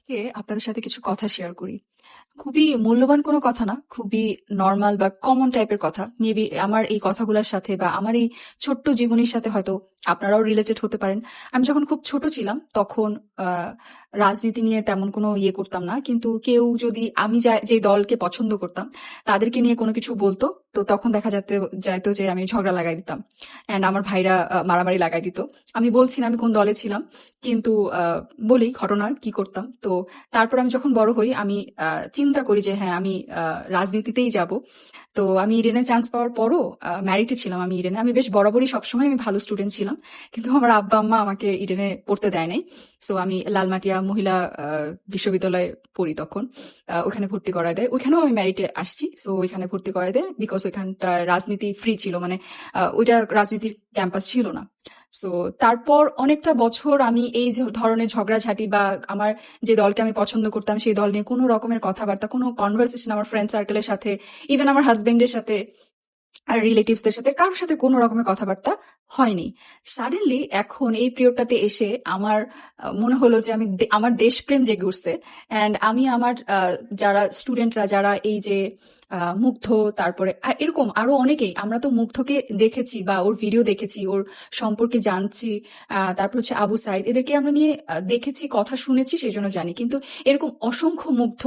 আজকে আপনাদের সাথে কিছু কথা শেয়ার করি। খুবই মূল্যবান কোনো কথা না, খুবই নর্মাল বা কমন টাইপের কথা। মেবি আমার এই কথাগুলোর সাথে বা আমার এই ছোট্ট জীবনীর সাথে হয়তো আপনারাও রিলেটেড হতে পারেন। আমি যখন খুব ছোট ছিলাম, তখন রাজনীতি নিয়ে তেমন কোনো ইয়ে করতাম না। কিন্তু কেউ যদি আমি যে দলকে পছন্দ করতাম, তাদেরকে নিয়ে কোনো কিছু বলতো তো তখন দেখা যেতে, যাইতো যে আমি ঝগড়া লাগাই দিতাম। অ্যান্ড আমার ভাইরা মারামারি লাগাই দিত। আমি বলছি না আমি কোন দলে ছিলাম, কিন্তু বলি ঘটনা, কি করতাম। তো তারপর আমি যখন বড় হই, আমি চিন্তা করি যে হ্যাঁ আমি রাজনীতিতেই যাব। তো আমি ইডেনে চান্স পাওয়ার পরও ম্যারিটে ছিলাম আমি ইডেনে আমি বেশ বরাবরই সবসময় আমি ভালো স্টুডেন্ট ছিলাম, কিন্তু আমার আব্বা, আম্মা আমাকে ইডেনে পড়তে দেয় নাই। সো আমি লালমাটিয়া মহিলা বিশ্ববিদ্যালয়ে পড়ি তখন ওখানে ভর্তি করায় দেয়। ওইখানেও আমি ম্যারিটে আসছি। সো ওইখানে ভর্তি করায় দেয় বিকজ ওইখানটা রাজনীতি ফ্রি ছিল মানে ওইটা রাজনীতির ক্যাম্পাস ছিল না। সো তারপর অনেকটা বছর আমি এই ধরনের ঝগড়াঝাটি বা আমার যে দলকে আমি পছন্দ করতাম, সেই দল নিয়ে কোনো রকমের কথাবার্তা, কোনো কনভারসেশন আমার ফ্রেন্ড সার্কেলের সাথে ইভেন আমার হাজবেন্ডের সাথে আর রিলেটিভসদের সাথে কারোর সাথে কোনো রকমের কথাবার্তা হয়নি। সাডেনলি এখন এই পিরিয়ডটাতে এসে আমার মনে হলো যে আমি আমার দেশপ্রেম জেগে উঠছে। অ্যান্ড আমি আমার যারা স্টুডেন্টরা যারা এই যে মুগ্ধ, তারপরে এরকম আরও অনেকেই, আমরা তো মুগ্ধকে দেখেছি বা ওর ভিডিও দেখেছি, ওর সম্পর্কে জানছি তারপর হচ্ছে আবু সাইদ, এদেরকে আমরা নিয়ে দেখেছি, কথা শুনেছি সেই জন্য জানি। কিন্তু এরকম অসংখ্য মুগ্ধ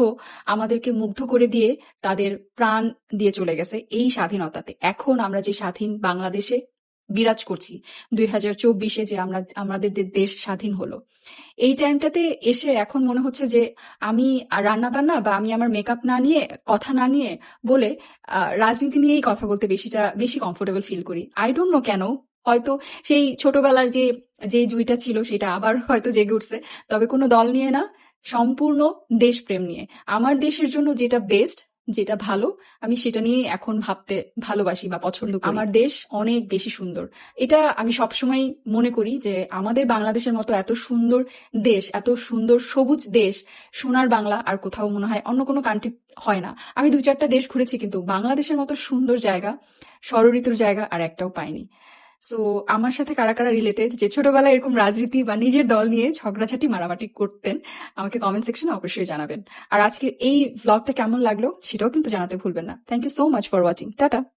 আমাদেরকে মুগ্ধ করে দিয়ে তাদের প্রাণ দিয়ে চলে গেছে এই স্বাধীনতাতে। এখন আমরা যে স্বাধীন বাংলাদেশে বিরাজ করছি, দুই হাজার চব্বিশে যে আমরা, আমাদের দেশ স্বাধীন হলো, এই টাইমটাতে এসে এখন মনে হচ্ছে যে আমি রান্না বান্না বা আমি আমার মেকআপ না নিয়ে, কথা না নিয়ে বলে রাজনীতি নিয়েই কথা বলতে বেশিটা, বেশি কমফোর্টেবল ফিল করি। আই ডোন্ট নো কেন, হয়তো সেই ছোটবেলার যে যে জুইটা ছিল সেটা আবার হয়তো জেগে উঠছে, তবে কোনো দল নিয়ে না, সম্পূর্ণ দেশপ্রেম নিয়ে। আমার দেশের জন্য যেটা বেস্ট যেটা ভালো আমি সেটা নিয়ে এখন ভাবতে ভালোবাসি বা পছন্দ করি। আমার দেশ অনেক বেশি সুন্দর। এটা আমি সবসময় মনে করি যে আমাদের বাংলাদেশের মতো এত সুন্দর দেশ এত সুন্দর সবুজ দেশ সোনার বাংলা আর কোথাও মনে হয় অন্য কোনো কান্ট্রি হয় না। আমি দু চারটা দেশ ঘুরেছি কিন্তু বাংলাদেশের মতো সুন্দর জায়গা ষড়ঋতুর জায়গা আর একটাও পাইনি। সো আমার সাথে কারা কারা রিলেটেড যে ছোটবেলায় এরকম রাজনীতি বা নিজের দল নিয়ে ঝগড়াঝাটি, মারামাটি করতেন, আমাকে কমেন্ট সেকশনে অবশ্যই জানাবেন। আর আজকের এই ভ্লগটা কেমন লাগল, সেটাও কিন্তু জানাতে ভুলবেন না। Thank you so much for watching tata.